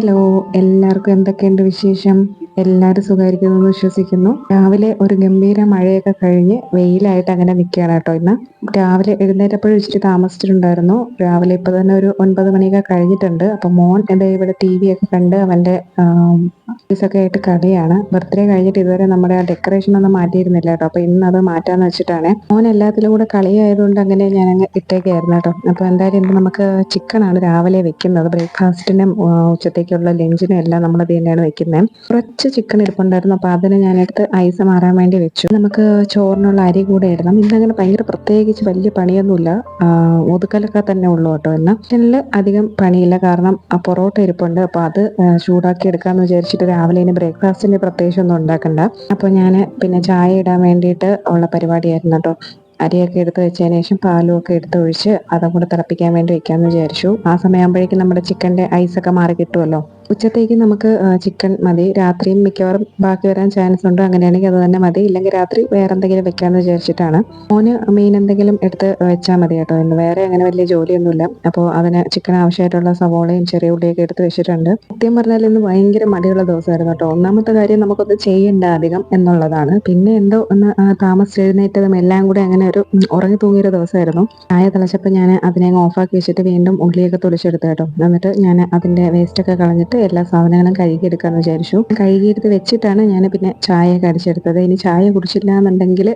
Hello എല്ലാവർക്കും എന്തൊക്കെയുണ്ട് വിശേഷം? എല്ലാവരും സുഖമായിരിക്കുന്നു എന്ന് വിശ്വസിക്കുന്നു. രാവിലെ ഒരു ഗംഭീര മഴയൊക്കെ കഴിഞ്ഞ് വെയിലായിട്ട് അങ്ങനെ നിൽക്കുകയാണ് കേട്ടോ ഇന്ന്. രാവിലെ എഴുന്നേറ്റപ്പോഴും ഇച്ചിരി താമസിച്ചിട്ടുണ്ടായിരുന്നു. രാവിലെ ഇപ്പം തന്നെ ഒരു ഒൻപത് മണിയൊക്കെ കഴിഞ്ഞിട്ടുണ്ട്. അപ്പോൾ മോൻ എന്താ ഇവിടെ ടി വി ഒക്കെ കണ്ട് അവന്റെ ഒക്കെ ആയിട്ട് കളിയാണ്. ബർത്ത്ഡേ കഴിഞ്ഞിട്ട് ഇതുവരെ നമ്മുടെ ആ ഡെക്കറേഷൻ ഒന്നും മാറ്റിയിരുന്നില്ല കേട്ടോ. അപ്പോൾ ഇന്ന് അത് മാറ്റാന്ന് വെച്ചിട്ടാണ്. മോൻ എല്ലാത്തിലും കൂടെ കളിയായതുകൊണ്ട് അങ്ങനെ ഞാൻ അങ്ങ് ഇട്ടേക്കായിരുന്നു കേട്ടോ. അപ്പോൾ എന്തായാലും ഇന്ന് നമുക്ക് ചിക്കനാണ് രാവിലെ വെക്കുന്നത്. ബ്രേക്ക്ഫാസ്റ്റിനും ഉച്ചത്തേക്കുള്ള ലഞ്ചിനും എല്ലാം നമ്മൾ ഇത് തന്നെയാണ് വെക്കുന്നത്. കുറച്ച് ചിക്കൻ ഇരിപ്പുണ്ടായിരുന്നു. അപ്പോൾ അതിന് ഞാനെടുത്ത് ഐസ് മാറാൻ വേണ്ടി വെച്ചു. നമുക്ക് ചോറിനുള്ള അരി കൂടെ ഇടണം. ഇന്നങ്ങനെ ഭയങ്കര പ്രത്യേകിച്ച് വലിയ പണിയൊന്നുമില്ല. ഒതുക്കലൊക്കെ തന്നെ ഉള്ളൂ കേട്ടോ എന്നാൽ കിച്ചണിൽ അധികം പണിയില്ല. കാരണം ആ പൊറോട്ട ഇരിപ്പുണ്ട്. അപ്പോൾ അത് ചൂടാക്കി എടുക്കാമെന്ന് വിചാരിച്ചിട്ട് രാവിലെ ഇനി ബ്രേക്ക്ഫാസ്റ്റിന് പ്രത്യേകിച്ച് ഒന്നും ഉണ്ടാക്കണ്ട. അപ്പോൾ ഞാൻ പിന്നെ ചായ ഇടാൻ വേണ്ടിയിട്ട് ഉള്ള പരിപാടിയായിരുന്നു കേട്ടോ. അരിയൊക്കെ എടുത്ത് വെച്ചതിന് ശേഷം പാലും ഒക്കെ എടുത്ത് ഒഴിച്ച് അതും കൂടെ തിളപ്പിക്കാൻ വേണ്ടി വെക്കാമെന്ന് വിചാരിച്ചു. ആ സമയമാകുമ്പോഴേക്കും നമ്മുടെ ചിക്കന്റെ ഐസൊക്കെ മാറി കിട്ടുമല്ലോ? ഉച്ചത്തേക്ക് നമുക്ക് ചിക്കൻ മതി. രാത്രിയും മിക്കവാറും ബാക്കി വരാൻ ചാൻസ് ഉണ്ട്. അങ്ങനെയാണെങ്കിൽ അത് തന്നെ മതി. ഇല്ലെങ്കിൽ രാത്രി വേറെ എന്തെങ്കിലും വെക്കാമെന്ന് വിചാരിച്ചിട്ടാണ്. മോന് മീൻ എന്തെങ്കിലും എടുത്ത് വെച്ചാൽ മതി കേട്ടോ. ഇന്ന് വേറെ അങ്ങനെ വലിയ ജോലിയൊന്നുമില്ല. അപ്പോൾ അതിന് ചിക്കൻ ആവശ്യമായിട്ടുള്ള സവോളയും ചെറിയ ഉള്ളിയൊക്കെ എടുത്ത് വെച്ചിട്ടുണ്ട്. സത്യം പറഞ്ഞാൽ ഇന്ന് ഭയങ്കര മടിയുള്ള ദിവസമായിരുന്നു കേട്ടോ. ഒന്നാമത്തെ കാര്യം നമുക്കൊന്ന് ചെയ്യേണ്ട അധികം എന്നുള്ളതാണ്. പിന്നെ എന്തോ ഒന്ന് താമസിച്ചെഴുന്നേറ്റതും എല്ലാം കൂടെ അങ്ങനെ ഒരു ഉറങ്ങി തൂങ്ങിയൊരു ദിവസമായിരുന്നു. ചായ തിളച്ചപ്പോൾ ഞാൻ അതിനെ ഓഫാക്കി വെച്ചിട്ട് വീണ്ടും ഉള്ളിയൊക്കെ തുളിച്ചെടുത്ത് കേട്ടോ. എന്നിട്ട് ഞാൻ അതിന്റെ വേസ്റ്റൊക്കെ കളഞ്ഞിട്ട് എല്ലാ സാധനങ്ങളും കഴുകിയെടുക്കാമെന്ന് വിചാരിച്ചു. കഴുകിയെടുത്ത് വെച്ചിട്ടാണ് ഞാൻ പിന്നെ ചായ കടിച്ചെടുത്തത്. ഇനി ചായ കുടിച്ചില്ല എന്നുണ്ടെങ്കിൽ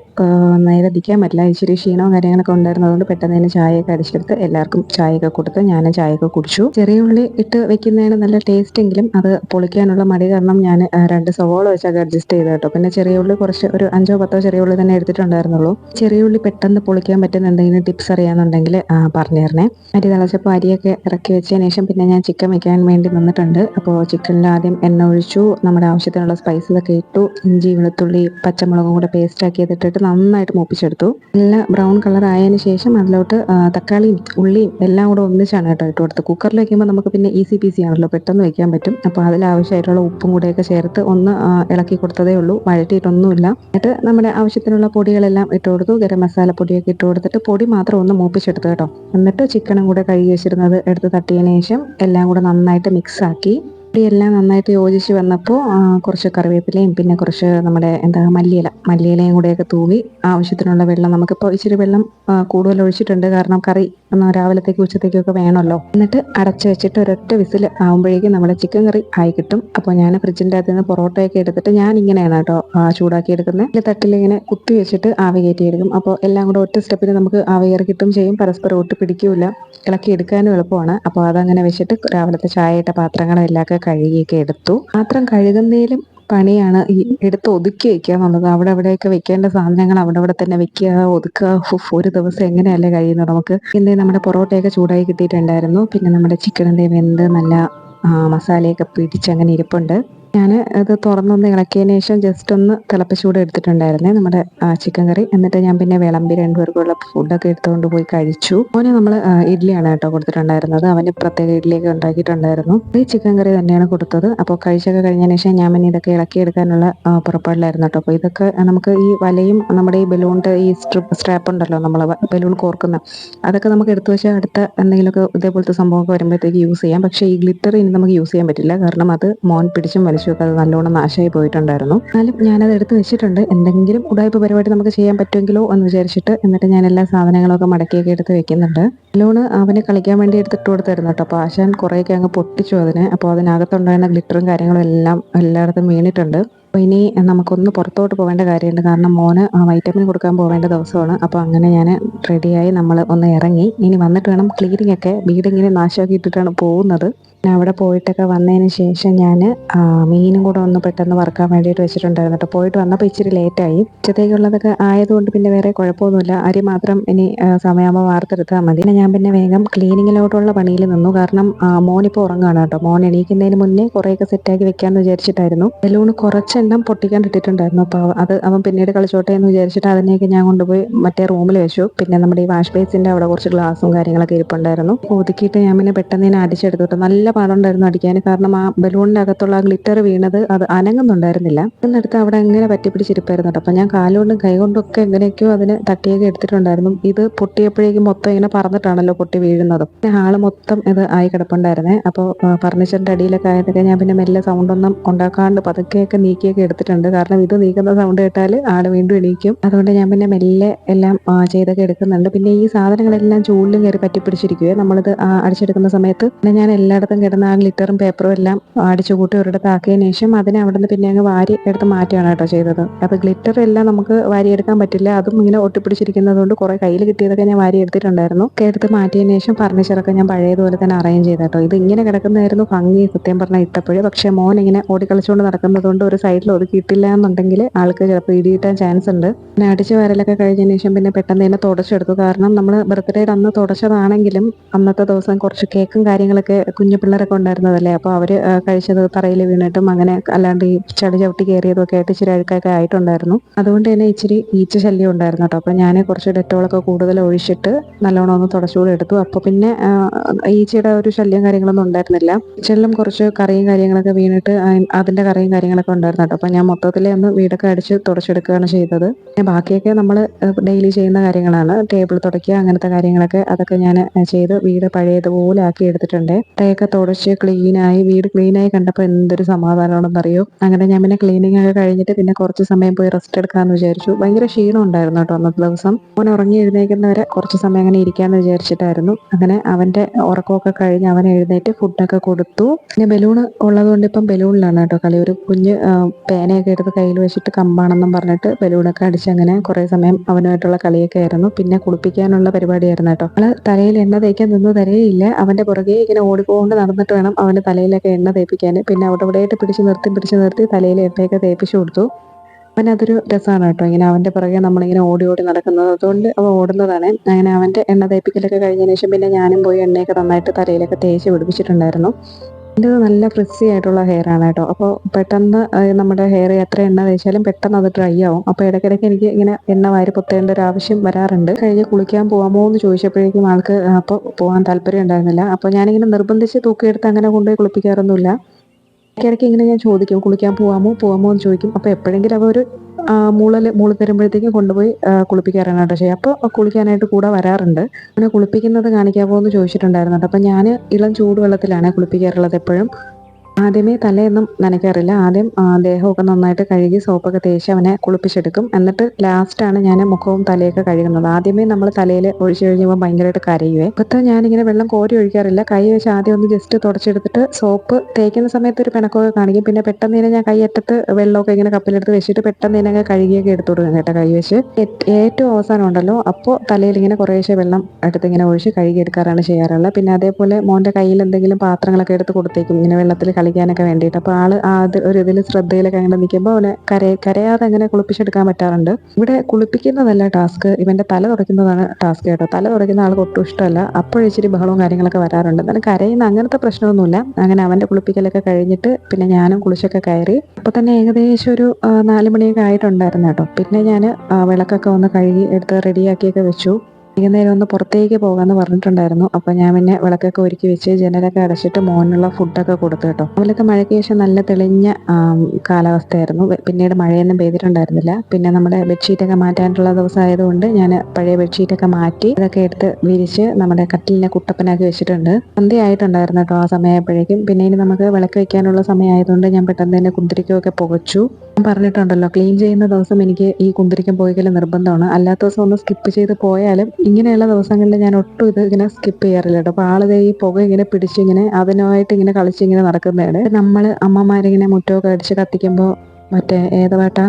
നേരെ ഇരിക്കാൻ പറ്റില്ല. ഇച്ചിരി ക്ഷീണവും കാര്യങ്ങളൊക്കെ ഉണ്ടായിരുന്നതുകൊണ്ട് പെട്ടെന്ന് തന്നെ ചായയൊക്കെ അടിച്ചെടുത്ത് എല്ലാവർക്കും ചായയൊക്കെ കൊടുത്ത് ഞാൻ ചായയൊക്കെ കുടിച്ചു. ചെറിയ ഉള്ളി ഇട്ട് വെക്കുന്നതാണ് നല്ല ടേസ്റ്റ് എങ്കിലും അത് പൊളിക്കാനുള്ള മടി കാരണം ഞാൻ രണ്ട് സവോള വെച്ചൊക്കെ അഡ്ജസ്റ്റ് ചെയ്ത് കേട്ടോ പിന്നെ ചെറിയ ഉള്ളി കുറച്ച് ഒരു അഞ്ചോ പത്തോ ചെറിയ ഉള്ളി തന്നെ എടുത്തിട്ടുണ്ടായിരുന്നുള്ളൂ. ചെറിയ ഉള്ളി പെട്ടെന്ന് പൊളിക്കാൻ പറ്റുന്ന എന്തെങ്കിലും ടിപ്സ് അറിയാന്നുണ്ടെങ്കിൽ പറഞ്ഞു തരണേ അരി തിളച്ചപ്പോൾ അരിയൊക്കെ ഇറക്കി വെച്ചതിന് ശേഷം പിന്നെ ഞാൻ ചിക്കൻ വെക്കാൻ വേണ്ടി നിന്നിട്ടുണ്ട്. അപ്പോൾ ചിക്കനിൽ ആദ്യം എണ്ണ ഒഴിച്ചു നമ്മുടെ ആവശ്യത്തിനുള്ള സ്പൈസസ് ഒക്കെ ഇട്ടു ഇഞ്ചി വെളുത്തുള്ളി പച്ചമുളകും കൂടെ പേസ്റ്റ് ആക്കി ഇട്ടിട്ട് നന്നായിട്ട് മൂപ്പിച്ചെടുത്തു. നല്ല ബ്രൗൺ കളർ ആയതിനു ശേഷം അതിലോട്ട് തക്കാളിയും ഉള്ളിയും എല്ലാം കൂടെ ഒന്നിച്ചാണ് കേട്ടോ ഇട്ട് കൊടുത്തത്. കുക്കറിൽ വയ്ക്കുമ്പോൾ നമുക്ക് പിന്നെ ഈസി പീസി ആണല്ലോ പെട്ടെന്ന് വയ്ക്കാൻ പറ്റും. അപ്പോൾ അതിലാവശ്യമായിട്ടുള്ള ഉപ്പും കൂടെയൊക്കെ ചേർത്ത് ഒന്ന് ഇളക്കി കൊടുത്തതേ ഉള്ളൂ. വഴറ്റിയിട്ടൊന്നുമില്ല. എന്നിട്ട് നമ്മുടെ ആവശ്യത്തിനുള്ള പൊടികളെല്ലാം ഇട്ട് കൊടുത്തു. ഗരം മസാല പൊടിയൊക്കെ ഇട്ട് കൊടുത്തിട്ട് പൊടി മാത്രം ഒന്ന് മൂപ്പിച്ചെടുത്തു കേട്ടോ. എന്നിട്ട് ചിക്കനും കൂടെ കഴുകി വെച്ചിരുന്നത് എടുത്ത് തട്ടിയതിനു ശേഷം എല്ലാം കൂടെ നന്നായിട്ട് മിക്സ് ആക്കി എല്ലാം നന്നായിട്ട് യോജിച്ച് വന്നപ്പോൾ കുറച്ച് കറിവേപ്പിലയും പിന്നെ കുറച്ച് നമ്മുടെ എന്താ മല്ലിയില മല്ലിയിലയും കൂടെയൊക്കെ തൂവി ആവശ്യത്തിനുള്ള വെള്ളം നമുക്കിപ്പോൾ ഇച്ചിരി വെള്ളം കൂടുതൽ ഒഴിച്ചിട്ടുണ്ട്. കാരണം കറി രാവിലത്തേക്ക് ഉച്ചത്തേക്കൊക്കെ വേണമല്ലോ. എന്നിട്ട് അടച്ചു വെച്ചിട്ട് ഒരൊറ്റ വിസിൽ ആകുമ്പോഴേക്കും നമ്മുടെ ചിക്കൻ കറി ആയി കിട്ടും. അപ്പോൾ ഞാൻ ഫ്രിഡ്ജിന്റെ അകത്ത് നിന്ന് പൊറോട്ടയൊക്കെ എടുത്തിട്ട് ഞാൻ ഇങ്ങനെയാണ് കേട്ടോ ചൂടാക്കി എടുക്കുന്നത്. തട്ടിൽ ഇങ്ങനെ കുത്തി വെച്ചിട്ട് ആവി കയറ്റി എടുക്കും. അപ്പോൾ എല്ലാം കൂടെ ഒറ്റ സ്റ്റെപ്പിൽ നമുക്ക് ആവി കയറി കിട്ടും ചെയ്യും. പരസ്പരം ഒട്ടി പിടിക്കില്ല. ഇളക്കി എടുക്കാനും എളുപ്പമാണ്. അപ്പോൾ അതങ്ങനെ വെച്ചിട്ട് രാവിലത്തെ ചായയിട്ട പാത്രങ്ങളെല്ലാം കഴുകിയൊക്കെ എടുത്തു. പാത്രം കഴുകുന്നതിലും പണിയാണ് ഈ എടുത്ത് ഒതുക്കി വെക്കുക എന്നുള്ളത് അവിടെ അവിടെയൊക്കെ വെക്കേണ്ട സാധനങ്ങൾ അവിടെ അവിടെ തന്നെ വെക്കുക ഒതുക്കുക. ഒരു ദിവസം എങ്ങനെയല്ലേ കഴിയുന്നത്? നമുക്ക് ഇന്ന് നമ്മുടെ പൊറോട്ടയൊക്കെ ചൂടായി കിട്ടിയിട്ടുണ്ടായിരുന്നു. പിന്നെ നമ്മുടെ ചിക്കൻ വെന്ത് നല്ല മസാലയൊക്കെ പിടിച്ച് അങ്ങനെ ഇരിപ്പുണ്ട്. ഞാൻ അത് തുറന്നൊന്ന് ഇളക്കിയതിന് ശേഷം ജസ്റ്റ് ഒന്ന് തിളപ്പിച്ചൂടെ എടുത്തിട്ടുണ്ടായിരുന്നേ നമ്മുടെ ചിക്കൻ കറി എന്നിട്ട് ഞാൻ പിന്നെ വിളമ്പി രണ്ടുപേർക്കുള്ള ഫുഡൊക്കെ എടുത്തുകൊണ്ട് പോയി കഴിച്ചു. മോനെ നമ്മൾ ഇഡ്ഡലിയാണ് കേട്ടോ കൊടുത്തിട്ടുണ്ടായിരുന്നത്. അവന് പ്രത്യേക ഇഡ്ഡലിയൊക്കെ ഉണ്ടാക്കിയിട്ടുണ്ടായിരുന്നു. ഈ ചിക്കൻ കറി തന്നെയാണ് കൊടുത്തത്. അപ്പോൾ കഴിച്ചൊക്കെ കഴിഞ്ഞതിന് ശേഷം ഞാൻ പിന്നെ ഇതൊക്കെ ഇളക്കിയെടുക്കാനുള്ള പുറപ്പാടിലായിരുന്നു കേട്ടോ. അപ്പോൾ ഇതൊക്കെ നമുക്ക് ഈ വലയും നമ്മുടെ ഈ ബലൂണിന്റെ ഈ സ്ട്രിപ്പ് സ്ട്രാപ്പ് ഉണ്ടല്ലോ നമ്മൾ ബലൂൺ കോർക്കുന്ന അതൊക്കെ നമുക്ക് എടുത്തു വെച്ചാൽ അടുത്ത എന്തെങ്കിലുമൊക്കെ ഇതേപോലത്തെ സംഭവമൊക്കെ വരുമ്പോഴത്തേക്ക് യൂസ് ചെയ്യാം. പക്ഷേ ഈ ഗ്ലിറ്റർ ഇനി നമുക്ക് യൂസ് ചെയ്യാൻ പറ്റില്ല. കാരണം അത് മോൻ പിടിച്ചും വലിച്ചു ഒക്കെ അത് നല്ലോണം നാശമായി പോയിട്ടുണ്ടായിരുന്നു. എന്നാലും ഞാനത് എടുത്ത് വെച്ചിട്ടുണ്ട്. എന്തെങ്കിലും ഉടായ്പ പരിപാടി നമുക്ക് ചെയ്യാൻ പറ്റുമെങ്കിലോ എന്ന് വിചാരിച്ചിട്ട് എന്നിട്ട് ഞാൻ എല്ലാ സാധനങ്ങളൊക്കെ മടക്കിയൊക്കെ എടുത്ത് വെക്കുന്നുണ്ട്. ലോണ് അവന് കളിക്കാൻ വേണ്ടി എടുത്തിട്ട് കൊടുത്തായിരുന്നു കേട്ടോ. അപ്പോൾ ആശാൻ കുറേയൊക്കെ അങ്ങ് പൊട്ടിച്ചു അതിന്. അപ്പോൾ അതിനകത്തുണ്ടായിരുന്ന ഗ്ലിറ്ററും കാര്യങ്ങളും എല്ലാം എല്ലായിടത്തും വീണിട്ടുണ്ട്. അപ്പോൾ ഇനി നമുക്കൊന്ന് പുറത്തോട്ട് പോകേണ്ട കാര്യമുണ്ട്. കാരണം മോന് വൈറ്റമിൻ കൊടുക്കാൻ പോകേണ്ട ദിവസമാണ്. അപ്പോൾ അങ്ങനെ ഞാൻ റെഡിയായി നമ്മൾ ഒന്ന് ഇറങ്ങി. ഇനി വന്നിട്ട് വേണം ക്ലീനിങ് ഒക്കെ വീടിങ്ങനെ നാശമാക്കി ഇട്ടിട്ടാണ് പോകുന്നത്. അവിടെ പോയിട്ടൊക്കെ വന്നതിന് ശേഷം ഞാൻ മീനും കൂടെ ഒന്ന് പെട്ടെന്ന് വറുക്കാൻ വേണ്ടിയിട്ട് വെച്ചിട്ടുണ്ടായിരുന്നു പോയിട്ട് വന്നപ്പോൾ ഇച്ചിരി ലേറ്റായി. ഉച്ചത്തേക്കുള്ളതൊക്കെ ആയതുകൊണ്ട് പിന്നെ വേറെ കുഴപ്പമൊന്നുമില്ല. അരി മാത്രം ഇനി സമയമാകുമ്പോൾ വാർത്തെടുത്താൽ മതി. പിന്നെ ഞാൻ പിന്നെ വേഗം ക്ലീനിങ്ങിലോട്ടുള്ള പണിയിൽ നിന്നു. കാരണം മോനിപ്പോൾ ഉറങ്ങുകയാണ് കേട്ടോ. മോൻ എണീക്കുന്നതിന് മുന്നേ കുറേയൊക്കെ സെറ്റാക്കി വെക്കാമെന്ന് വിചാരിച്ചിട്ടായിരുന്നു. ബലൂൺ കുറച്ചെണ്ണം പൊട്ടിക്കാൻ ഇട്ടിട്ടുണ്ടായിരുന്നു. അപ്പോൾ അത് അവൻ പിന്നീട് കളിച്ചോട്ടെ എന്ന് വിചാരിച്ചിട്ട് അതിനെയൊക്കെ ഞാൻ കൊണ്ടുപോയി മറ്റേ റൂമിൽ വെച്ചു. പിന്നെ നമ്മുടെ ഈ വാഷ് ബേസിന്റെ അവിടെ കുറച്ച് ഗ്ലാസും കാര്യങ്ങളൊക്കെ ഇരിപ്പുണ്ടായിരുന്നു. ഒതുക്കിയിട്ട് ഞാൻ പിന്നെ പെട്ടെന്ന് തന്നെ അടിച്ചെടുത്തിട്ട് നല്ല പാടുണ്ടായിരുന്നു അടിക്കാൻ. കാരണം ആ ബലൂണിന്റെ അകത്തുള്ള ആ ഗ്ലിറ്റർ വീണത് അത് അനങ്ങുന്നുണ്ടായിരുന്നില്ല. എന്നിടത്ത് അവിടെ അങ്ങനെ പറ്റിപ്പിടിച്ചിരിപ്പായിരുന്നു കേട്ടോ. അപ്പം ഞാൻ കാലുകൊണ്ടും കൈകൊണ്ടും ഒക്കെ എങ്ങനെയൊക്കെയോ അതിന് തട്ടിയൊക്കെ എടുത്തിട്ടുണ്ടായിരുന്നു. ഇത് പൊട്ടിയപ്പോഴേക്കും മൊത്തം ഇങ്ങനെ പറന്നിട്ടാണല്ലോ പൊട്ടി വീഴുന്നതും. പിന്നെ ഹാൾ മൊത്തം ഇത് ആയി കിടപ്പുണ്ടായിരുന്നേ. അപ്പോൾ ഫർണിച്ചറിന്റെ അടിയിലൊക്കെ ആയതൊക്കെ ഞാൻ പിന്നെ മെല്ലെ സൗണ്ടൊന്നും ഉണ്ടാക്കാണ്ട് പതുക്കെയൊക്കെ നീക്കിയൊക്കെ എടുത്തിട്ടുണ്ട്. കാരണം ഇത് നീക്കുന്ന സൗണ്ട് കേട്ടാൽ ആൾ വീണ്ടും എണീക്കും. അതുകൊണ്ട് ഞാൻ പിന്നെ മെല്ലെ എല്ലാം ചെയ്തൊക്കെ എടുക്കുന്നുണ്ട്. പിന്നെ ഈ സാധനങ്ങളെല്ലാം ചൂടിലും കയറി പറ്റിപ്പിടിച്ചിരിക്കുവേ. നമ്മളിത് ആ, അടിച്ചെടുക്കുന്ന സമയത്ത്. പിന്നെ ഞാൻ എല്ലായിടത്തും കിടന്ന ആ ലിറ്ററും പേപ്പറും എല്ലാം അടിച്ചു കൂട്ടി ഒരിടത്ത് ആക്കിയതിന് ശേഷം അതിനെ അവിടെ നിന്ന് പിന്നെ അങ്ങ് വാരി എടുത്ത് മാറ്റുകയാണ് കേട്ടോ ചെയ്തത്. അപ്പോൾ ഗ്ലിറ്റർ എല്ലാം നമുക്ക് വാരി എടുക്കാൻ പറ്റില്ല. അതും ഇങ്ങനെ ഒട്ടിപ്പിടിച്ചിരിക്കുന്നത് കൊണ്ട് കുറേ കയ്യിൽ കിട്ടിയതൊക്കെ ഞാൻ വാരി എടുത്തിട്ടുണ്ടായിരുന്നു. ഒക്കെ എടുത്ത് മാറ്റിയതിന് ശേഷം ഫർണിച്ചറൊക്കെ ഞാൻ പഴയതുപോലെ തന്നെ അറേഞ്ച് ചെയ്ത കേട്ടോ. ഇത് ഇങ്ങനെ കിടക്കുന്നതായിരുന്നു ഭംഗി സത്യം പറഞ്ഞാൽ ഇട്ടപ്പോഴേ പക്ഷേ മോൻ ഇങ്ങനെ ഓടിക്കളിച്ചുകൊണ്ട് നടക്കുന്നത് കൊണ്ട് ഒരു സൈഡിൽ ഒതുക്കിയിട്ടില്ല എന്നുണ്ടെങ്കിൽ ആൾക്ക് ചിലപ്പോൾ ഇടിയിട്ടാൻ ചാൻസ് ഉണ്ട്. പിന്നെ അടിച്ച് വരലൊക്കെ കഴിഞ്ഞതിന് ശേഷം പിന്നെ പെട്ടെന്ന് തന്നെ തുടച്ചെടുത്തു. കാരണം നമ്മൾ ബർത്ത്ഡേയുടെ അന്ന് തുടച്ചതാണെങ്കിലും അന്നത്തെ ദിവസം കുറച്ച് കേക്കും കാര്യങ്ങളൊക്കെ കുഞ്ഞു പിള്ളേരൊക്കെ ഉണ്ടായിരുന്നതല്ലേ? അപ്പോൾ അവർ കഴിച്ചത് തറയിൽ വീണിട്ടും അങ്ങനെ അല്ലാണ്ട് ഈ ചടി ചവിട്ടി കയറിയതും ഒക്കെ ആയിട്ട് ഇച്ചിരി അഴുക്കൊക്കെ ആയിട്ടുണ്ടായിരുന്നു. അതുകൊണ്ട് തന്നെ ഇച്ചിരി ഈച്ച ശല്യം ഉണ്ടായിരുന്നു കേട്ടോ. അപ്പോൾ ഞാൻ കുറച്ച് ഡെറ്റോളൊക്കെ കൂടുതൽ ഒഴിച്ചിട്ട് നല്ലോണം ഒന്ന് തുടച്ചുകൂടെ എടുത്തു. അപ്പോൾ പിന്നെ ഈച്ചയുടെ ഒരു ശല്യം കാര്യങ്ങളൊന്നും ഉണ്ടായിരുന്നില്ല. ചെല്ലും കുറച്ച് കറിയും കാര്യങ്ങളൊക്കെ വീണിട്ട് അതിന്റെ കറിയും കാര്യങ്ങളൊക്കെ ഉണ്ടായിരുന്നു കേട്ടോ. അപ്പോൾ ഞാൻ മൊത്തത്തിൽ ഒന്ന് വീടൊക്കെ അടിച്ച് തുടച്ചെടുക്കുകയാണ് ചെയ്തത്. ബാക്കിയൊക്കെ നമ്മൾ ഡെയിലി ചെയ്യുന്ന കാര്യങ്ങളാണ്. ടേബിൾ തുടയ്ക്കുക അങ്ങനത്തെ കാര്യങ്ങളൊക്കെ അതൊക്കെ ഞാൻ ചെയ്ത് വീട് പഴയതുപോലെ ആക്കി എടുത്തിട്ടുണ്ട്. തേയൊക്കെ തുടച്ച് ക്ലീനായി വീട് ക്ലീനായി കണ്ടപ്പോൾ എന്തൊരു സമാധാനമാണെന്ന് അറിയോ അങ്ങനെ ഞാൻ പിന്നെ ക്ലീനിങ് ഒക്കെ കഴിഞ്ഞിട്ട് പിന്നെ കുറച്ച് സമയം പോയി റെസ്റ്റ് എടുക്കാമെന്ന് വിചാരിച്ചു. ഭയങ്കര ക്ഷീണം ഉണ്ടായിരുന്നു കേട്ടോ അന്നത്തെ ദിവസം. അവൻ ഉറങ്ങി എഴുന്നേക്കുന്നവരെ കുറച്ച് സമയം അങ്ങനെ ഇരിക്കാമെന്ന് വിചാരിച്ചിട്ടായിരുന്നു. അങ്ങനെ അവന്റെ ഉറക്കമൊക്കെ കഴിഞ്ഞ് അവൻ എഴുന്നേറ്റ് ഫുഡൊക്കെ കൊടുത്തു. പിന്നെ ബലൂൺ ഉള്ളതുകൊണ്ട് ഇപ്പം ബലൂണിലാണ് കേട്ടോ കളി. ഒരു കുഞ്ഞ് പേനയൊക്കെ എടുത്ത് കയ്യിൽ വെച്ചിട്ട് കമ്പാണെന്നും പറഞ്ഞിട്ട് ബലൂണൊക്കെ അടിച്ച് അങ്ങനെ കുറേ സമയം അവനുമായിട്ടുള്ള കളിയൊക്കെ ആയിരുന്നു. പിന്നെ കുളിപ്പിക്കാനുള്ള പരിപാടിയായിരുന്നു കേട്ടോ. അവൾ തലയിൽ എണ്ണ തേക്കാൻ നിന്ന് തരേയില്ല അവന്റെ പുറകെ ഇങ്ങനെ ഓടിക്കൊണ്ട് നടന്നിട്ട് വേണം അവന് തലയിലൊക്കെ എണ്ണ തേപ്പിക്കാൻ പിന്നെ അവിടെ ഇവിടെയായിട്ട് പിടിച്ച് നിർത്തി പിടിച്ച് നിർത്തി തലയിൽ എണ്ണയൊക്കെ തേപ്പിച്ചു കൊടുത്തു. അവൻ അതൊരു രസമാണ് കേട്ടോ. ഇങ്ങനെ അവന്റെ പുറകെ നമ്മളിങ്ങനെ ഓടി ഓടി നടക്കുന്നത്. അതുകൊണ്ട് അവൻ ഓടുന്നതാണ്. അങ്ങനെ അവന്റെ എണ്ണ തേപ്പിക്കലൊക്കെ കഴിഞ്ഞതിന് ശേഷം പിന്നെ ഞാനും പോയി എണ്ണയൊക്കെ നന്നായിട്ട് തലയിലൊക്കെ തേച്ച് പിടിപ്പിച്ചിട്ടുണ്ടായിരുന്നു. എന്റെ നല്ല ഫ്രിസി ആയിട്ടുള്ള ഹെയർ ആണ് കേട്ടോ. അപ്പോൾ പെട്ടെന്ന് നമ്മുടെ ഹെയർ എത്ര എണ്ണ തേച്ചാലും പെട്ടെന്ന് അത് ഡ്രൈ ആവും. അപ്പോൾ ഇടയ്ക്കിടയ്ക്ക് എനിക്ക് ഇങ്ങനെ എണ്ണ വാരി പൊത്തേണ്ട ഒരു ആവശ്യം വരാറുണ്ട്. കഴിഞ്ഞ് കുളിക്കാൻ പോകാമോ എന്ന് ചോദിച്ചപ്പോഴേക്കും ആൾക്ക് അപ്പോൾ പോകാൻ താല്പര്യം ഉണ്ടായിരുന്നില്ല. അപ്പോൾ ഞാനിങ്ങനെ നിർബന്ധിച്ച് തൂക്കിയെടുത്ത് അങ്ങനെ കൊണ്ടുപോയി കുളിപ്പിക്കാറൊന്നുമില്ല. ഇടയ്ക്കിടയ്ക്ക് ഇങ്ങനെ ഞാൻ ചോദിക്കും കുളിക്കാൻ പോവാമോ? പോവാമോ? എന്ന് ചോദിക്കും. അപ്പോൾ എപ്പോഴെങ്കിലും അവർ മൂളൽ മൂളി തരുമ്പോഴത്തേക്കും കൊണ്ടുപോയി കുളിപ്പിക്കാറാണ് കേട്ടോ. ചെയ്യുക അപ്പോൾ കുളിക്കാനായിട്ട് കൂടെ വരാറുണ്ട്. അങ്ങനെ കുളിപ്പിക്കുന്നത് കാണിക്കാമോ എന്ന് ചോദിച്ചിട്ടുണ്ടായിരുന്നു കേട്ടോ. അപ്പോൾ ഞാൻ ഇളം ചൂടുവെള്ളത്തിലാണ് കുളിപ്പിക്കാറുള്ളത് എപ്പോഴും. ആദ്യമേ തലയൊന്നും നനയ്ക്കാറില്ല. ആദ്യം ദേഹമൊക്കെ നന്നായിട്ട് കഴുകി സോപ്പൊക്കെ തേച്ച് അവനെ കുളിപ്പിച്ചെടുക്കും. എന്നിട്ട് ലാസ്റ്റാണ് ഞാൻ മുഖവും തലയൊക്കെ കഴുകുന്നത്. ആദ്യമേ നമ്മൾ തലയിൽ ഒഴിച്ചു കഴിഞ്ഞപ്പോൾ ഭയങ്കരമായിട്ട് കരയുവേ. ഇപ്പത്തെ ഞാനിങ്ങനെ വെള്ളം കോരി ഒഴിക്കാറില്ല. കൈ വെച്ച് ആദ്യം ഒന്ന് ജസ്റ്റ് തുടച്ചെടുത്തിട്ട് സോപ്പ് തേക്കുന്ന സമയത്ത് ഒരു പിണക്കമൊക്കെ കാണിക്കും. പിന്നെ പെട്ടെന്ന് തന്നെ ഞാൻ കൈയറ്റത്ത് വെള്ളമൊക്കെ ഇങ്ങനെ കപ്പിലെടുത്ത് വെച്ചിട്ട് പെട്ടെന്ന് തന്നെ കഴുകിയൊക്കെ എടുത്തു കൊടുക്കും കേട്ടോ കൈ വെച്ച്. ഏറ്റ്- ഏറ്റവും അവസാനം ഉണ്ടല്ലോ. അപ്പോൾ തലയിൽ ഇങ്ങനെ കുറേശ്ശെ വെള്ളം എടുത്ത് ഇങ്ങനെ ഒഴിച്ച് കഴുകി എടുക്കാറാണ് ചെയ്യാറുള്ളത്. പിന്നെ അതേപോലെ മോന്റെ കയ്യിൽ എന്തെങ്കിലും പാത്രങ്ങളൊക്കെ എടുത്ത് കൊടുത്തേക്കും. ഇങ്ങനെ വെള്ളത്തിൽ കളിക്കാനൊക്കെ വേണ്ടിയിട്ട്. അപ്പോൾ ആൾ ആ ഒരു ഇതിൽ ശ്രദ്ധയിലൊക്കെ അങ്ങനെ നിൽക്കുമ്പോൾ അവനെ കര കരയാതെ അങ്ങനെ കുളിപ്പിച്ചെടുക്കാൻ പറ്റാറുണ്ട്. ഇവിടെ കുളിപ്പിക്കുന്നതല്ല ടാസ്ക് ഇവന്റെ തല തുടയ്ക്കുന്നതാണ് ടാസ്ക് കേട്ടോ. തല തുടയ്ക്കുന്ന ആൾക്ക് ഒട്ടും ഇഷ്ടമല്ല. അപ്പോഴും ഇച്ചിരി ബഹളവും കാര്യങ്ങളൊക്കെ വരാറുണ്ട്. എന്നാലും കരയുന്ന അങ്ങനത്തെ പ്രശ്നമൊന്നുമില്ല. അങ്ങനെ അവന്റെ കുളിപ്പിക്കലൊക്കെ കഴിഞ്ഞിട്ട് പിന്നെ ഞാനും കുളിച്ചൊക്കെ കയറി. അപ്പോൾ തന്നെ ഏകദേശം ഒരു നാല് മണിയൊക്കെ ആയിട്ടുണ്ടായിരുന്നു കേട്ടോ. പിന്നെ ഞാൻ വിളക്കൊക്കെ ഒന്ന് കഴുകി എടുത്ത് റെഡിയാക്കിയൊക്കെ വെച്ചു. വൈകുന്നേരം ഒന്ന് പുറത്തേക്ക് പോകാമെന്ന് പറഞ്ഞിട്ടുണ്ടായിരുന്നു. അപ്പോൾ ഞാൻ പിന്നെ വിളക്കൊക്കെ ഒരുക്കി വെച്ച് ജനലൊക്കെ അടച്ചിട്ട് മോനുള്ള ഫുഡൊക്കെ കൊടുത്തു കേട്ടോ. അതിലൊക്കെ മഴയ്ക്ക് ശേഷം നല്ല തെളിഞ്ഞ കാലാവസ്ഥയായിരുന്നു. പിന്നീട് മഴയൊന്നും പെയ്തിട്ടുണ്ടായിരുന്നില്ല. പിന്നെ നമ്മുടെ ബെഡ്ഷീറ്റൊക്കെ മാറ്റാനുള്ള ദിവസം ആയതുകൊണ്ട് ഞാൻ പഴയ ബെഡ്ഷീറ്റൊക്കെ മാറ്റി ഇതൊക്കെ എടുത്ത് വിരിച്ച് നമ്മുടെ കട്ടിലിനെ കുട്ടപ്പനാക്കി വെച്ചിട്ടുണ്ട്. സന്ധ്യയായിട്ടുണ്ടായിരുന്നു കേട്ടോ ആ സമയമായപ്പോഴേക്കും. പിന്നെ ഇനി നമുക്ക് വിളക്ക് വെക്കാനുള്ള സമയമായതുകൊണ്ട് ഞാൻ പെട്ടെന്ന് തന്നെ കുന്തിരിക്കമൊക്കെ പുകച്ചു. ഞാൻ പറഞ്ഞിട്ടുണ്ടല്ലോ ക്ലീൻ ചെയ്യുന്ന ദിവസം എനിക്ക് ഈ കുന്തിരിക്കം പോയിക്കൽ നിർബന്ധമാണ്. അല്ലാത്ത ദിവസം ഒന്ന് സ്കിപ്പ് ചെയ്ത് പോയാലും ഇങ്ങനെയുള്ള ദിവസങ്ങളിൽ ഞാൻ ഒട്ടും ഇത് ഇങ്ങനെ സ്കിപ്പ് ചെയ്യാറില്ല കേട്ടോ. അപ്പോൾ ആളിത് ഈ പുക ഇങ്ങനെ പിടിച്ചിങ്ങനെ അതിനായിട്ട് ഇങ്ങനെ കളിച്ചിങ്ങനെ നടക്കുന്നതാണ്. നമ്മൾ അമ്മമാരിങ്ങനെ മുറ്റമൊക്കെ അടിച്ച് കത്തിക്കുമ്പോൾ മറ്റേ ഏത് പാട്ടാ?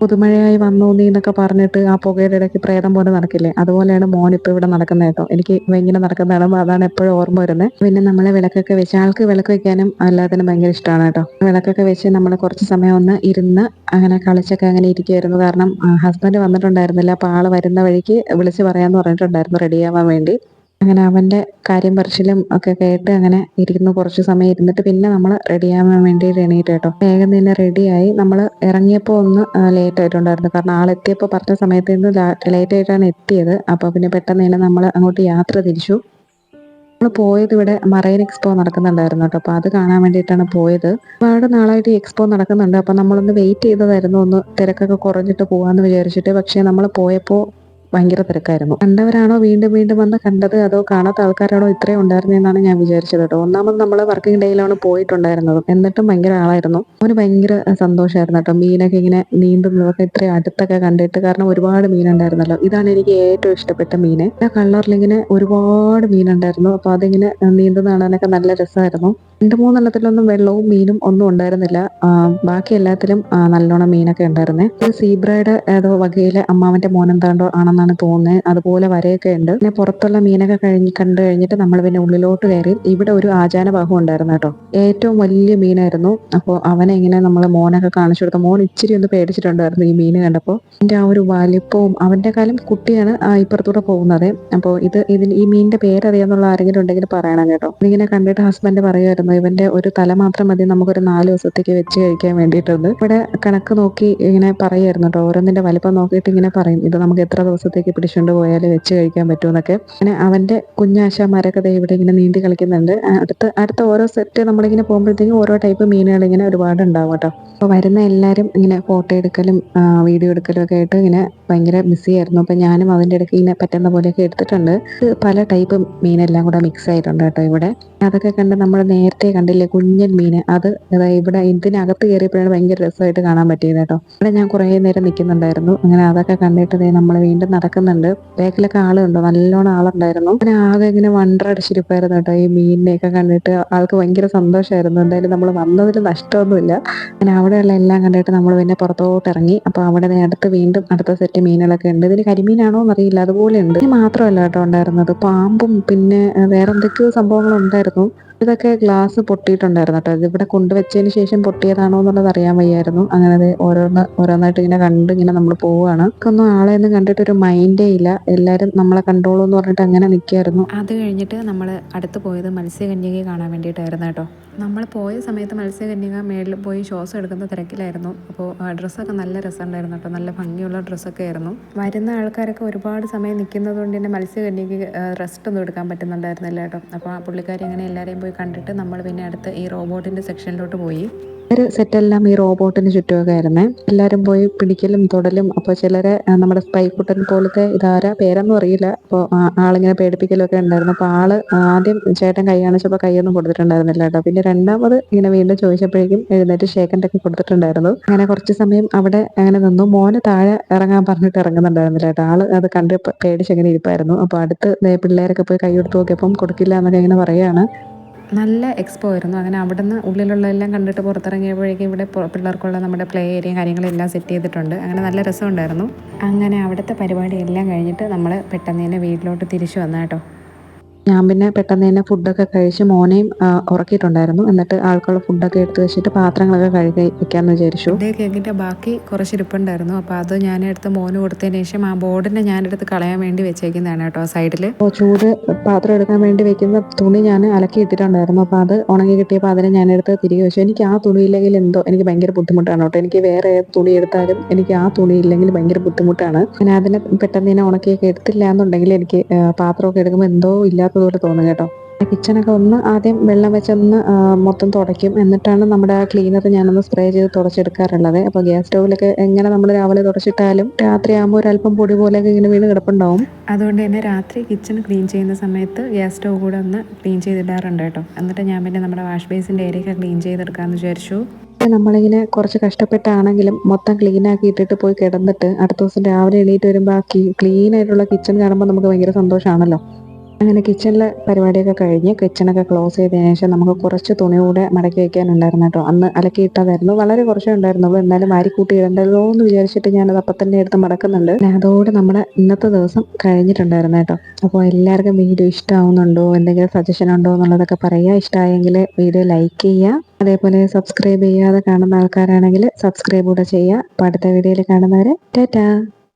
പുതുമഴയായി വന്നു നീ എന്നൊക്കെ പറഞ്ഞിട്ട് ആ പുകയുടെ ഇടയ്ക്ക് പ്രേതം പോലെ നടക്കില്ലേ? അതുപോലെയാണ് മോൻ ഇപ്പൊ ഇവിടെ നടക്കുന്നത് കേട്ടോ. എനിക്ക് ഇങ്ങനെ നടക്കുന്ന അതാണ് എപ്പോഴും ഓർമ്മ വരുന്നത്. പിന്നെ നമ്മളെ വിളക്കൊക്കെ വെച്ച് ആൾക്ക് വിളക്ക് വെക്കാനും എല്ലാത്തിനും ഭയങ്കര ഇഷ്ടമാണ് കേട്ടോ. വിളക്കൊക്കെ വെച്ച് നമ്മൾ കുറച്ച് സമയം ഒന്ന് ഇരുന്ന് അങ്ങനെ കളിച്ചൊക്കെ അങ്ങനെ ഇരിക്കുമായിരുന്നു കാരണം ഹസ്ബൻഡ് വന്നിട്ടുണ്ടായിരുന്നില്ല. അപ്പോൾ ആൾ വരുന്ന വഴിക്ക് വിളിച്ച് പറയാന്ന് പറഞ്ഞിട്ടുണ്ടായിരുന്നു റെഡിയാവാൻ വേണ്ടി. അങ്ങനെ അവന്റെ കാര്യം പറച്ചിലും ഒക്കെ കേട്ട് അങ്ങനെ ഇരുന്ന് കുറച്ച് സമയം ഇരുന്നിട്ട് പിന്നെ നമ്മൾ റെഡിയാവാൻ വേണ്ടി എണീറ്റ് കേട്ടോ. വേഗം തന്നെ റെഡിയായി നമ്മൾ ഇറങ്ങിയപ്പോൾ ഒന്ന് ലേറ്റ് ആയിട്ടുണ്ടായിരുന്നു. കാരണം ആളെത്തിയപ്പോൾ പറഞ്ഞ സമയത്ത് നിന്ന് ലേറ്റ് ആയിട്ടാണ് എത്തിയത്. അപ്പോൾ പിന്നെ പെട്ടെന്ന് തന്നെ നമ്മൾ അങ്ങോട്ട് യാത്ര തിരിച്ചു. നമ്മൾ പോയത് ഇവിടെ മറൈൻ എക്സ്പോ നടക്കുന്നുണ്ടായിരുന്നു കേട്ടോ. അപ്പോൾ അത് കാണാൻ വേണ്ടിയിട്ടാണ് പോയത്. ഒരുപാട് നാളായിട്ട് ഈ എക്സ്പോ നടക്കുന്നുണ്ട്. അപ്പോൾ നമ്മളൊന്ന് വെയിറ്റ് ചെയ്തതായിരുന്നു. ഒന്ന് തിരക്കൊക്കെ കുറഞ്ഞിട്ട് പോകാമെന്ന് വിചാരിച്ചിട്ട്. പക്ഷേ നമ്മൾ പോയപ്പോൾ ഭയങ്കര തിരക്കായിരുന്നു. കണ്ടവരാണോ വീണ്ടും വീണ്ടും വന്ന് കണ്ടത്? അതോ കാണാത്ത ആൾക്കാരാണോ ഇത്രയും ഉണ്ടായിരുന്നതെന്നാണ് ഞാൻ വിചാരിച്ചത് കേട്ടോ. ഒന്നാമത് നമ്മൾ വർക്കിംഗ് ഡേയിലാണ് പോയിട്ടുണ്ടായിരുന്നത്. എന്നിട്ടും ഭയങ്കര ആളായിരുന്നു. അവന് ഭയങ്കര സന്തോഷമായിരുന്നു കേട്ടോ. മീനൊക്കെ ഇങ്ങനെ നീന്തുന്നതൊക്കെ ഇത്രയും അടുത്തൊക്കെ കണ്ടിട്ട്. കാരണം ഒരുപാട് മീനുണ്ടായിരുന്നല്ലോ. ഇതാണ് എനിക്ക് ഏറ്റവും ഇഷ്ടപ്പെട്ട മീന്. ആ കളറിൽ ഇങ്ങനെ ഒരുപാട് മീനുണ്ടായിരുന്നു. അപ്പൊ അതിങ്ങനെ നീന്തുന്ന കാണാനൊക്കെ നല്ല രസമായിരുന്നു. രണ്ട് മൂന്നെണ്ണത്തിലൊന്നും വെള്ളവും മീനും ഒന്നും ഉണ്ടായിരുന്നില്ല. ബാക്കി എല്ലാത്തിലും നല്ലോണം മീനൊക്കെ ഉണ്ടായിരുന്നേ. ഇത് സീബ്രയുടെ ഏതോ വകയിലെ അമ്മാവന്റെ മോനെന്താണ്ടോ ആണെന്നാണ് തോന്നുന്നത് അതുപോലെ വരയൊക്കെ ഉണ്ട്. പിന്നെ പുറത്തുള്ള മീനൊക്കെ കഴിഞ്ഞ് കണ്ടു കഴിഞ്ഞിട്ട് നമ്മൾ പിന്നെ ഉള്ളിലോട്ട് കയറി. ഇവിടെ ഒരു ആചാന ഭാഗം ഉണ്ടായിരുന്നു കേട്ടോ. ഏറ്റവും വലിയ മീനായിരുന്നു. അപ്പോൾ അവനെ ഇങ്ങനെ നമ്മൾ മോനൊക്കെ കാണിച്ചു കൊടുത്തു മോൻ ഇച്ചിരി ഒന്ന് പേടിച്ചിട്ടുണ്ടായിരുന്നു ഈ മീൻ കണ്ടപ്പോൾ എന്റെ ആ ഒരു വലിപ്പവും അവന്റെ കാലം കുട്ടിയാണ് ഇപ്പുറത്തൂടെ പോകുന്നത്. അപ്പോൾ ഇത് ഇതിന് ഈ മീനിന്റെ പേരറിയാന്നുള്ള ആരെങ്കിലും ഉണ്ടെങ്കിൽ പറയണം കേട്ടോ. ഇതിങ്ങനെ കണ്ടിട്ട് ഹസ്ബൻഡ് പറയുമായിരുന്നു ഇവന്റെ ഒരു തല മാത്രം മതി നമുക്കൊരു നാല് ദിവസത്തേക്ക് വെച്ച് കഴിക്കാൻ വേണ്ടിയിട്ടുണ്ട് ഇവിടെ കണക്ക് നോക്കി ഇങ്ങനെ പറയായിരുന്നു കേട്ടോ. ഓരോന്നിന്റെ വലിപ്പം നോക്കിയിട്ട് ഇങ്ങനെ പറയും. ഇത് നമുക്ക് എത്ര ദിവസത്തേക്ക് പിടിച്ചുകൊണ്ട് പോയാൽ വെച്ച് കഴിക്കാൻ പറ്റുമെന്നൊക്കെ. അങ്ങനെ അവന്റെ കുഞ്ഞാശാമാരൊക്കെ ദേ ഇവിടെ ഇങ്ങനെ നീന്തി കളിക്കുന്നുണ്ട്. അടുത്ത അടുത്ത ഓരോ സെറ്റ് നമ്മളിങ്ങനെ പോകുമ്പോഴത്തേക്കും ഓരോ ടൈപ്പ് മീനുകൾ ഇങ്ങനെ ഒരുപാട് ഉണ്ടാവും കേട്ടോ. അപ്പോൾ വരുന്ന എല്ലാവരും ഇങ്ങനെ ഫോട്ടോ എടുക്കലും വീഡിയോ എടുക്കലും ഒക്കെ ആയിട്ട് ഇങ്ങനെ ഭയങ്കര ബിസി ആയിരുന്നു. അപ്പോൾ ഞാനും അതിന്റെ ഇടയ്ക്ക് ഇങ്ങനെ പറ്റുന്ന പോലെയൊക്കെ എടുത്തിട്ടുണ്ട്. പല ടൈപ്പ് മീനെല്ലാം കൂടെ മിക്സ് ആയിട്ടുണ്ട് കേട്ടോ ഇവിടെ. അതൊക്കെ കണ്ട് നമ്മൾ നേരത്തെ കണ്ടില്ലേ കുഞ്ഞൻ മീൻ. അത് ഇവിടെ ഇതിനകത്ത് കയറിയപ്പോഴാണ് ഭയങ്കര രസമായിട്ട് കാണാൻ പറ്റിയത് കേട്ടോ. ഇവിടെ ഞാൻ കുറേ നേരം നിൽക്കുന്നുണ്ടായിരുന്നു. അങ്ങനെ അതൊക്കെ കണ്ടിട്ട് നമ്മൾ വീണ്ടും നടക്കുന്നുണ്ട്. ബാക്കിലൊക്കെ ആളുണ്ടോ? നല്ലോണം ആളുണ്ടായിരുന്നു. അങ്ങനെ ആകെ ഇങ്ങനെ വണ്ടർ അടിച്ചിരിപ്പായിരുന്നു കേട്ടോ ഈ മീനിനെയൊക്കെ കണ്ടിട്ട്. ആൾക്ക് ഭയങ്കര സന്തോഷമായിരുന്നു. എന്തായാലും നമ്മൾ വന്നതിൽ നഷ്ടമൊന്നുമില്ല. അങ്ങനെ അവിടെയുള്ള എല്ലാം കണ്ടിട്ട് നമ്മൾ പിന്നെ പുറത്തോട്ട് ഇറങ്ങി. അപ്പോൾ അവിടെ അടുത്ത് വീണ്ടും അടുത്ത സെറ്റ് മീനുകളൊക്കെ ഉണ്ട്. ഇതിന് കരിമീനാണോ എന്നറിയില്ല. അതുപോലെ ഉണ്ട്. ഇനി മാത്രമല്ല കേട്ടോ ഉണ്ടായിരുന്നത്. പാമ്പും പിന്നെ വേറെ എന്തൊക്കെയോ സംഭവങ്ങളുണ്ടായിരുന്നു. ഇതൊക്കെ ഗ്ലാസ് പൊട്ടിയിട്ടുണ്ടായിരുന്നു കേട്ടോ ഇതിവിടെ കൊണ്ടുവച്ചതിന് ശേഷം പൊട്ടിയതാണോ എന്നുള്ളത് അറിയാൻ വയ്യായിരുന്നു. അങ്ങനെ അത് ഓരോന്ന് ഓരോന്നായിട്ട് ഇങ്ങനെ കണ്ട് ഇങ്ങനെ നമ്മൾ പോവുകയാണ്. ഒന്നും ആളെ ഒന്നും കണ്ടിട്ട് ഒരു മൈൻഡേ ഇല്ല. എല്ലാരും നമ്മളെ കണ്ടോളൂ എന്ന് പറഞ്ഞിട്ട് അങ്ങനെ നിൽക്കുകയായിരുന്നു അത് കഴിഞ്ഞിട്ട് നമ്മൾ അടുത്ത് പോയത് മത്സ്യകന്യകയെ കാണാൻ വേണ്ടിയിട്ടായിരുന്നു കേട്ടോ. നമ്മൾ പോയ സമയത്ത് മത്സ്യകന്യക മേളിൽ പോയി ഷോസ് എടുക്കുന്ന തിരക്കിലായിരുന്നു. അപ്പോൾ ഡ്രസ്സൊക്കെ നല്ല രസമുണ്ടായിരുന്നു കേട്ടോ. നല്ല ഭംഗിയുള്ള ഡ്രസ്സൊക്കെ ആയിരുന്നു. വരുന്ന ആൾക്കാരൊക്കെ ഒരുപാട് സമയം നിൽക്കുന്നത് കൊണ്ട് തന്നെ മത്സ്യകന്യക്ക് റെസ്റ്റ് ഒന്നും എടുക്കാൻ പറ്റുന്നുണ്ടായിരുന്നില്ല കേട്ടോ. അപ്പോൾ ആ പുള്ളിക്കാരി അങ്ങനെ എല്ലാവരെയും പോയി കണ്ടിട്ട് നമ്മൾ പിന്നെ അടുത്ത് ഈ റോബോട്ടിന്റെ സെക്ഷനിലോട്ട് പോയി. ഒരു സെറ്റെല്ലാം ഈ റോബോട്ടിന് ചുറ്റുമൊക്കെ ആയിരുന്നേ. എല്ലാവരും പോയി പിടിക്കലും തൊടലും അപ്പോൾ ചിലരെ നമ്മുടെ സ്പൈക്കുട്ടൻ പോലത്തെ ഇതാരാ പേരൊന്നും അറിയില്ല. അപ്പോൾ ആളിങ്ങനെ പേടിപ്പിക്കലൊക്കെ ഉണ്ടായിരുന്നു. അപ്പോൾ ആൾ ആദ്യം ചേട്ടൻ കൈ കാണിച്ചപ്പോൾ കൈയൊന്നും കൊടുത്തിട്ടുണ്ടായിരുന്നില്ല കേട്ടോ. പിന്നെ രണ്ടാമത് ഇങ്ങനെ വീണ്ടും ചോദിച്ചപ്പോഴേക്കും എഴുന്നേറ്റ് ഷേക്കന്റൊക്കെ കൊടുത്തിട്ടുണ്ടായിരുന്നു. അങ്ങനെ കുറച്ച് സമയം അവിടെ അങ്ങനെ നിന്നു. മോന് താഴെ ഇറങ്ങാൻ പറഞ്ഞിട്ട് ഇറങ്ങുന്നുണ്ടായിരുന്നില്ല കേട്ടോ. ആൾ അത് കണ്ട് പേടിച്ചങ്ങനെ ഇരിപ്പായിരുന്നു. അപ്പോൾ അടുത്ത് പിള്ളേരൊക്കെ പോയി കൈ കൊടുത്ത് നോക്കിയപ്പം കൊടുക്കില്ല എന്നൊക്കെ ഇങ്ങനെ പറയുകയാണ് നല്ല എക്സ്പോ ആയിരുന്നു. അങ്ങനെ അവിടെ നിന്ന് ഉള്ളിലുള്ള എല്ലാം കണ്ടിട്ട് പുറത്തിറങ്ങിയപ്പോഴേക്കും ഇവിടെ പിള്ളേർക്കുള്ള നമ്മുടെ പ്ലേ ഏരിയയും കാര്യങ്ങളെല്ലാം സെറ്റ് ചെയ്തിട്ടുണ്ട്. അങ്ങനെ നല്ല രസമുണ്ടായിരുന്നു. അങ്ങനെ അവിടുത്തെ പരിപാടി എല്ലാം കഴിഞ്ഞിട്ട് നമ്മൾ പെട്ടെന്ന് തന്നെ വീട്ടിലോട്ട് തിരിച്ചു വന്നു കേട്ടോ ഞാൻ പിന്നെ പെട്ടെന്ന് തന്നെ ഫുഡൊക്കെ കഴിച്ച് മോനെയും ഉറക്കിയിട്ടുണ്ടായിരുന്നു. എന്നിട്ട് ആൾക്കുള്ള ഫുഡൊക്കെ എടുത്ത് വെച്ചിട്ട് പാത്രങ്ങളൊക്കെ കഴുകി വെക്കാമെന്ന് വിചാരിച്ചു. ഇതേ കേക്കിന്റെ ബാക്കി കുറച്ച് ഇരിപ്പുണ്ടായിരുന്നു. അപ്പോൾ അത് ഞാൻ എടുത്ത് മോന് കൊടുത്തതിന് ശേഷം ആ ബോർഡിനെ ഞാനെടുത്ത് കളയാൻ വേണ്ടി വെച്ചേക്കുന്നതാണ് കേട്ടോ സൈഡിൽ അപ്പോൾ ചൂട് പാത്രം എടുക്കാൻ വേണ്ടി വെക്കുന്ന തുണി ഞാൻ അലക്കി ഇട്ടിട്ടുണ്ടായിരുന്നു. അപ്പോൾ അത് ഉണങ്ങി കിട്ടിയപ്പോൾ അതിനെ ഞാനെടുത്ത് തിരികെ വെച്ചു. എനിക്ക് ആ തുണി തുണിയില്ലെങ്കിൽ എന്തോ എനിക്ക് ഭയങ്കര ബുദ്ധിമുട്ടാണ് കേട്ടോ. എനിക്ക് വേറെ ഏത് തുണി എടുത്താലും എനിക്ക് ആ തുണി ഇല്ലെങ്കിൽ ഭയങ്കര ബുദ്ധിമുട്ടാണ്. ഞാൻ അതിനെ പെട്ടെന്ന് തന്നെ ഉണക്കിയൊക്കെ എടുത്തില്ല എന്നുണ്ടെങ്കിൽ എനിക്ക് പാത്രമൊക്കെ എടുക്കുമ്പോൾ എന്തോ ഇല്ലാത്ത പോലെ തോന്നും കേട്ടോ കിച്ചണൊക്കെ ഒന്ന് ആദ്യം വെള്ളം വെച്ചൊന്ന് മൊത്തം തുടയ്ക്കും. എന്നിട്ടാണ് നമ്മുടെ ആ ക്ലീനർ ഞാനൊന്ന് സ്പ്രേ ചെയ്ത് തുടച്ചെടുക്കാറുള്ളത്. അപ്പോൾ ഗ്യാസ് സ്റ്റൗവിലൊക്കെ എങ്ങനെ നമ്മൾ രാവിലെ തുടച്ചിട്ടാലും രാത്രി ആകുമ്പോൾ ഒരല്പം പൊടി പോലെയൊക്കെ ഇങ്ങനെ വീണ് കിടപ്പുണ്ടാവും. അതുകൊണ്ട് തന്നെ രാത്രി കിച്ചൺ ക്ലീൻ ചെയ്യുന്ന സമയത്ത് ഗ്യാസ് സ്റ്റൗ കൂടെ ഒന്ന് ക്ലീൻ ചെയ്തിടാറുണ്ട് കേട്ടോ. എന്നിട്ട് ഞാൻ പിന്നെ നമ്മുടെ വാഷ് ബേസിന്റെ ഏരിയ ക്ലീൻ ചെയ്തെടുക്കാമെന്ന് വിചാരിച്ചു. നമ്മളിങ്ങനെ കുറച്ച് കഷ്ടപ്പെട്ടാണെങ്കിലും മൊത്തം ക്ലീൻ ആക്കി ഇട്ടിട്ട് പോയി കിടന്നിട്ട് അടുത്ത ദിവസം രാവിലെ എണീറ്റ് വരുമ്പോൾ ആ ക്ലീൻ ആയിട്ടുള്ള കിച്ചൺ കാണുമ്പോൾ നമുക്ക് ഭയങ്കര സന്തോഷമാണല്ലോ അങ്ങനെ കിച്ചണിലെ പരിപാടിയൊക്കെ കഴിഞ്ഞ് കിച്ചണൊക്കെ ക്ലോസ് ചെയ്തതിന് ശേഷം നമുക്ക് കുറച്ച് തുണി കൂടെ മടക്കി വയ്ക്കാനുണ്ടായിരുന്നു കേട്ടോ. അന്ന് അലക്കിയിട്ടതായിരുന്നു. വളരെ കുറച്ചേ ഉണ്ടായിരുന്നുള്ളൂ. എന്നാലും വാരിക്കൂട്ടി ഇടണ്ടല്ലോ എന്ന് വിചാരിച്ചിട്ട് ഞാനത് അപ്പം തന്നെ എടുത്ത് മടക്കുന്നുണ്ട്. അതോടെ നമ്മുടെ ഇന്നത്തെ ദിവസം കഴിഞ്ഞിട്ടുണ്ടായിരുന്നു കേട്ടോ. അപ്പോൾ എല്ലാവർക്കും വീഡിയോ ഇഷ്ടമാവുന്നുണ്ടോ എന്തെങ്കിലും സജഷൻ ഉണ്ടോ എന്നുള്ളതൊക്കെ പറയുക ഇഷ്ടമായെങ്കിൽ വീഡിയോ ലൈക്ക് ചെയ്യുക അതേപോലെ സബ്സ്ക്രൈബ് ചെയ്യാതെ കാണുന്ന ആൾക്കാരാണെങ്കിൽ സബ്സ്ക്രൈബ് കൂടെ ചെയ്യുക അപ്പോൾ അടുത്ത വീഡിയോയിൽ കാണുന്നവരെ ടാറ്റാ.